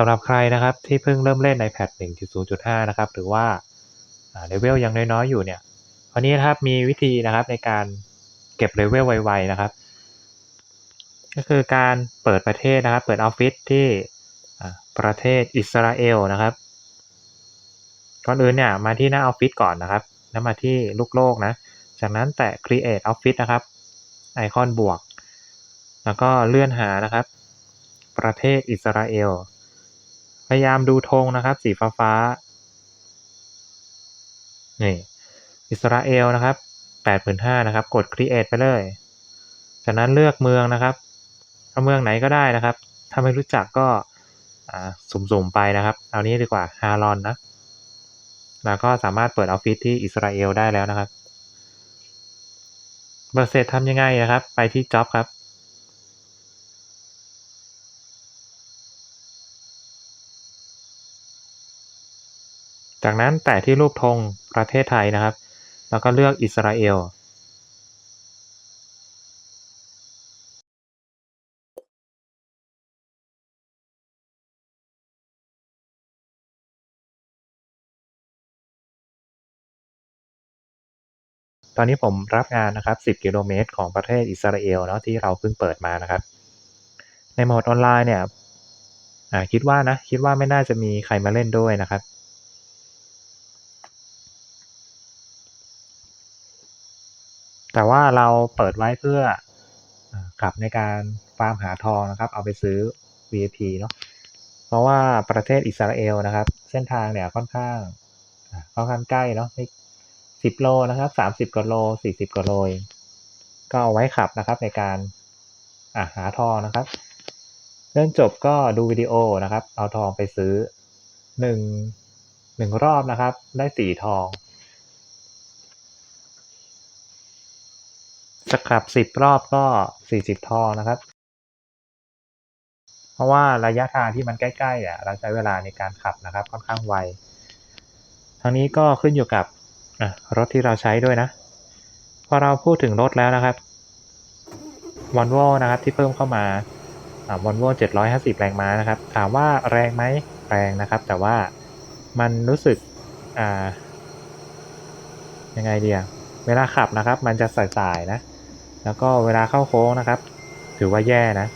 สำหรับใครนะครับที่เพิ่งเริ่มเล่น iPad 1.0.5 นะครับ หรือว่าเลเวลยังน้อยๆอยู่เนี่ยวันนี้นะครับมีวิธีนะครับในการเก็บเลเวลไวๆนะครับ ก็คือการเปิดประเทศนะครับ เปิดออฟฟิศที่ประเทศอิสราเอลนะครับก่อนอื่นเนี่ยมาที่หน้าออฟฟิศก่อนนะครับ แล้วมาที่ลูกโลกนะ จากนั้นแตะ create office นะครับ ไอคอนบวก แล้วก็เลื่อนหานะครับ ประเทศอิสราเอล พยายามดูธงนะครับ สีฟ้าฟ้านี่อิสราเอลนะครับ85,000นะครับ กด create ไปเลย จากนั้นเลือกเมืองนะครับเอาเมืองไหนก็ได้นะครับ ถ้าไม่รู้จักก็สุ่มๆไปนะครับ เอานี้ดีกว่าฮารอนนะ แล้วก็สามารถเปิดออฟฟิศที่อิสราเอลได้แล้วนะครับ เบิร์เสร็จทำยังไงนะครับ ไปที่ Job ครับ จากนั้นแตะที่รูปธงประเทศไทยนะครับ แล้วก็เลือกอิสราเอล ตอนนี้ผมรับงานนะครับ 10 กิโลเมตรของประเทศอิสราเอลเนาะที่เราเพิ่งเปิดมานะครับ ในโหมดออนไลน์เนี่ยคิดว่านะ คิดว่าไม่น่าจะมีใครมาเล่นด้วยนะครับ แต่ว่าเราเปิดไว้เพื่อกลับในการฟาร์มหาทองนะครับ เอาไปซื้อ VIP เนาะเพราะว่าประเทศอิสราเอลนะครับ เส้นทางเนี่ยค่อนข้างค่อนข้างใกล้เนาะสิบโลนะครับสามสิบกว่าโลสี่สิบกว่าโลก็เอาไว้ขับนะครับในการอาหาทองนะครับเรื่องจบก็ดูวิดีโอนะครับ เอาทองไปซื้อหนึ่งหนึ่งรอบนะครับ ได้สี่ทอง จะขับสิบรอบก็สี่สิบท่อนะครับ เพราะว่าระยะทางที่มันใกล้ๆอะเราใช้เวลาในการขับนะครับ ค่อนข้างไวทั้งนี้ก็ขึ้นอยู่กับรถที่เราใช้ด้วยนะพอเราพูดถึงรถแล้วนะครับวอลโวนะครับที่เพิ่มเข้ามาวอลโว750 แรงม้านะครับ ถามว่าแรงไหมแรงนะครับ แต่ว่ามันรู้สึกอ่ายังไงเดียเวลาขับนะครับ มันจะสายๆนะ แล้วก็เวลาเข้าโค้งนะครับ ถือว่าแย่นะ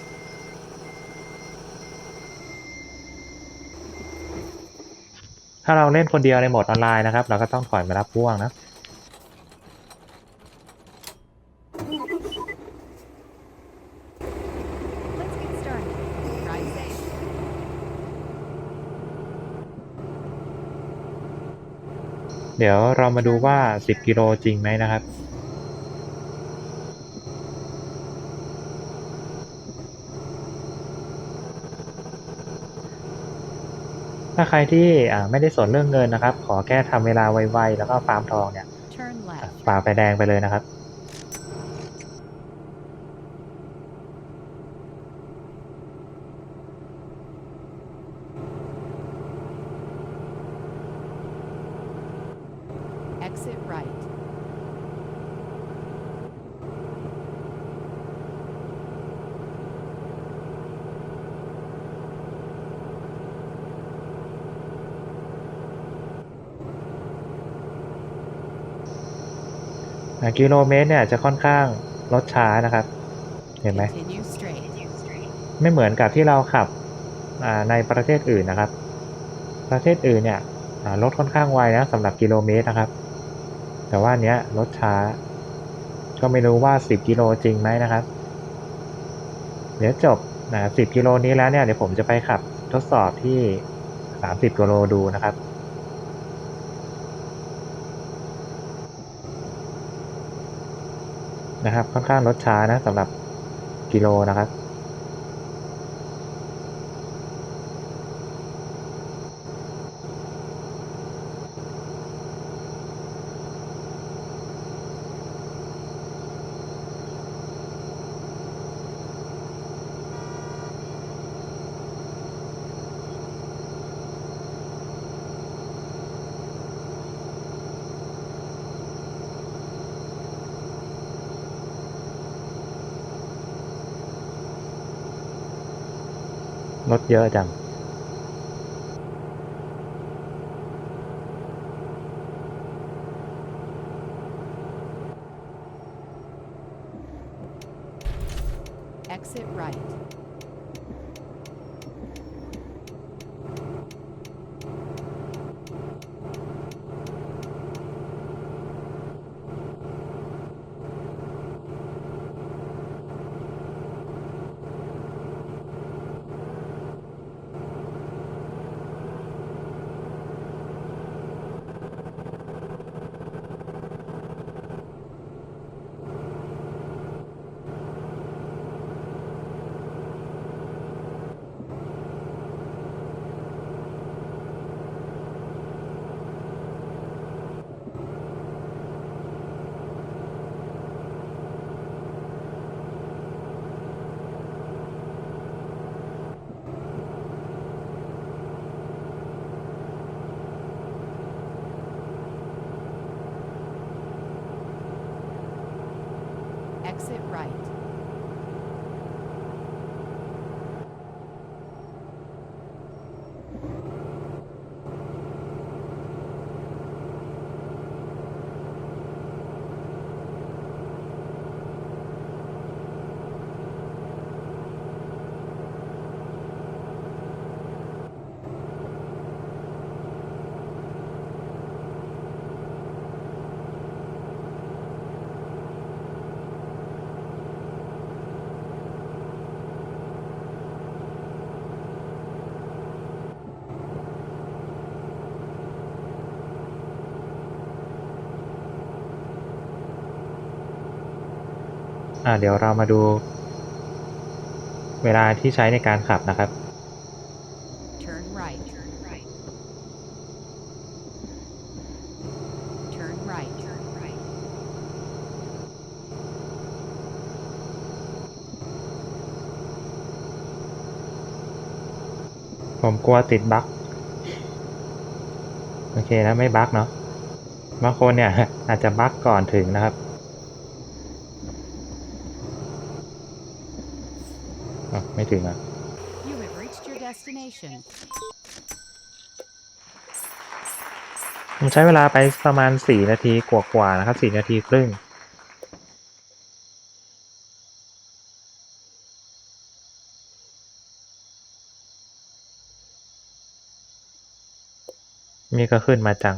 ถ้าเราเล่นคนเดียวในโหมดออนไลน์นะครับ เราก็ต้องถอยมารับพ่วงนะ Let's get started. Ride safe. เดี๋ยวเรามาดูว่า 10 กิโลจริงไหมนะครับ ถ้าใครที่ไม่ได้สนเรื่องเงินนะครับ ขอแค่ทำเวลาไวๆแล้วก็ฟาร์มทองเนี่ย Turn left. ฝ่าไฟแดงไปเลยนะครับ Exit right. กิโลเมตรเนี่ยจะค่อนข้างลดช้านะครับ เห็นไหม Continue straight. ไม่เหมือนกับที่เราขับในประเทศอื่นนะครับ ประเทศอื่นเนี่ยรถค่อนข้างไวนะสำหรับกิโลเมตรนะครับ แต่ว่าเนี้ยรถช้า ก็ไม่รู้ว่า 10 กิโลจริงไหมนะครับ เดี๋ยวจบนะ10 กิโลนี้แล้วเนี่ยเดี๋ยวผมจะไปขับทดสอบที่ 30 กิโลดูนะครับ นะครับค่อนข้างรถช้านะสำหรับกิโลนะครับ mất dơ chẳng อ่าเดี๋ยวเรามาดู เวลาที่ใช้ในการขับนะครับ Turn right. Turn right. Turn right. Turn right. ผมกลัวติดบั๊กโอเคนะไม่บั๊กเนาะบางคนเนี่ยอาจจะบั๊กก่อนถึงนะครับ อะไม่ถึงอะ You have reached your destination. ผมใช้เวลาไปประมาณสี่นาทีกว่าๆนะครับสี่นาทีครึ่ง นี่ก็ขึ้นมาจัง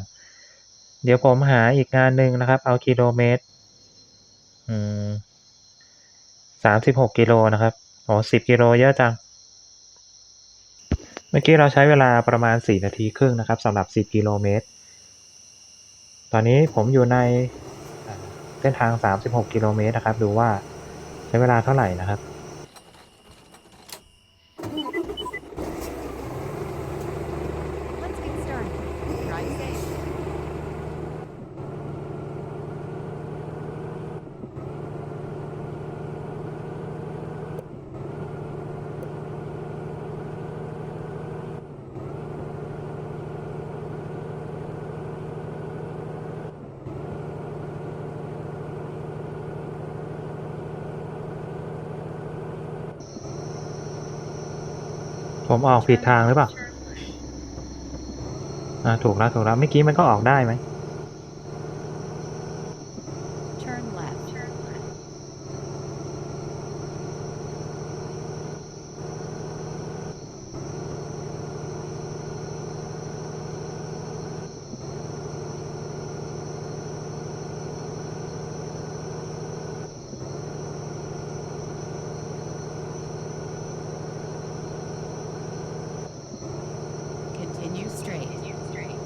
เดี๋ยวผมหาอีกงานหนึ่งนะครับ เอากิโลเมตร อืมสามสิบหกกิโลนะครับ โอ้สิบกิโลเยอะจัง เมื่อกี้เราใช้เวลาประมาณสี่นาทีครึ่งนะครับสำหรับสิบกิโลเมตร ตอนนี้ผมอยู่ในเส้นทาง 36 กิโลเมตรนะครับ ดูว่าใช้เวลาเท่าไหร่นะครับ ผมออกผิดทางหรือเปล่า อ่า ถูกแล้วถูกแล้วเมื่อกี้มันก็ออกได้ไหม Turn left. Turn left. 'Continue straight. Continue straight.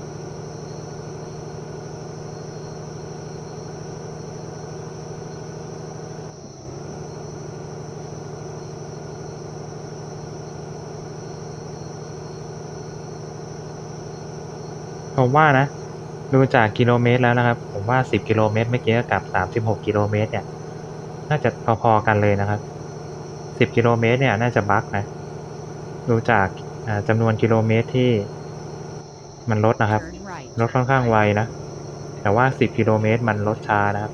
ผมว่านะ ดูจากกิโลเมตรแล้วนะครับ ผมว่า 10 กิโลเมตรเมื่อกี้กับ 36 กิโลเมตรเนี่ย น่าจะพอๆกันเลยนะครับ 10 กิโลเมตรเนี่ยน่าจะบั๊กนะ ดูจากอ่าจำนวนกิโลเมตรที่มันลดนะครับ Turn right. รถค่อนข้างไวนะ แต่ว่า 10 กิโลเมตรมันลดช้านะครับ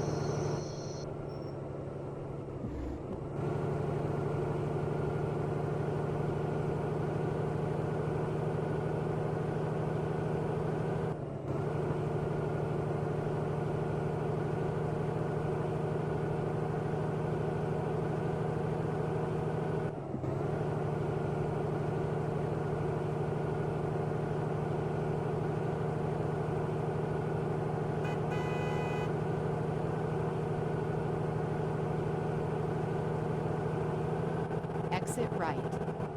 Exit right.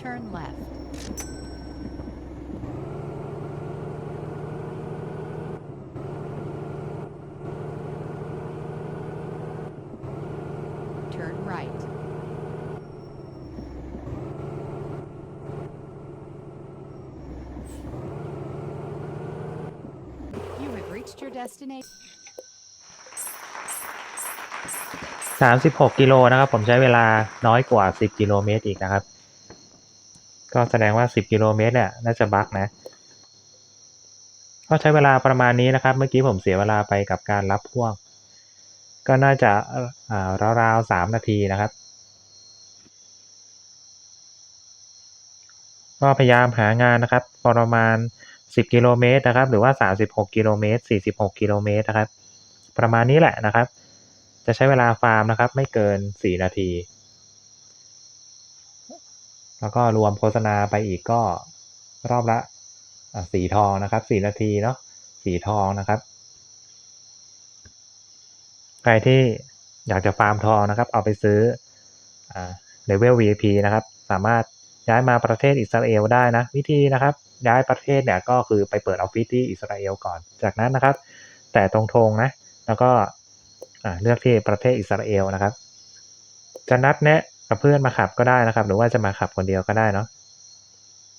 Turn left. 36 กิโลนะครับ ผมใช้เวลาน้อยกว่าสิบกิโลเมตรอีกนะครับ ก็แสดงว่าสิบกิโลเมตรเนี่ยน่าจะบักนะ ก็ใช้เวลาประมาณนี้นะครับ เมื่อกี้ผมเสียเวลาไปกับการรับพ่วง ก็น่าจะาราวๆสามนาทีนะครับ ก็พยายามหางานนะครับ ประมาณ 10 กิโลเมตรนะครับ หรือว่า 36 กิโลเมตร 46 กิโลเมตรนะครับ ประมาณนี้แหละนะครับ จะใช้เวลาฟาร์มนะครับ ไม่เกิน 4 นาที แล้วก็รวมโฆษณาไปอีกก็รอบละสีทองนะครับ4นาทีเนาะสีทองนะครับ ใครที่อยากจะฟาร์มทองนะครับ เอาไปซื้อเลเวล VIP นะครับ สามารถย้ายมาประเทศอิสราเอลได้นะ วิธีนะครับ ย้ายประเทศเนี่ยก็คือไปเปิดออฟฟิศที่อิสราเอลก่อน จากนั้นนะครับ แต่ตรงธงนะ แล้วก็เลือกที่ประเทศอิสราเอลนะครับ จะนัดแนะ กับเพื่อนมาขับก็ได้นะครับ หรือว่าจะมาขับคนเดียวก็ได้เนาะ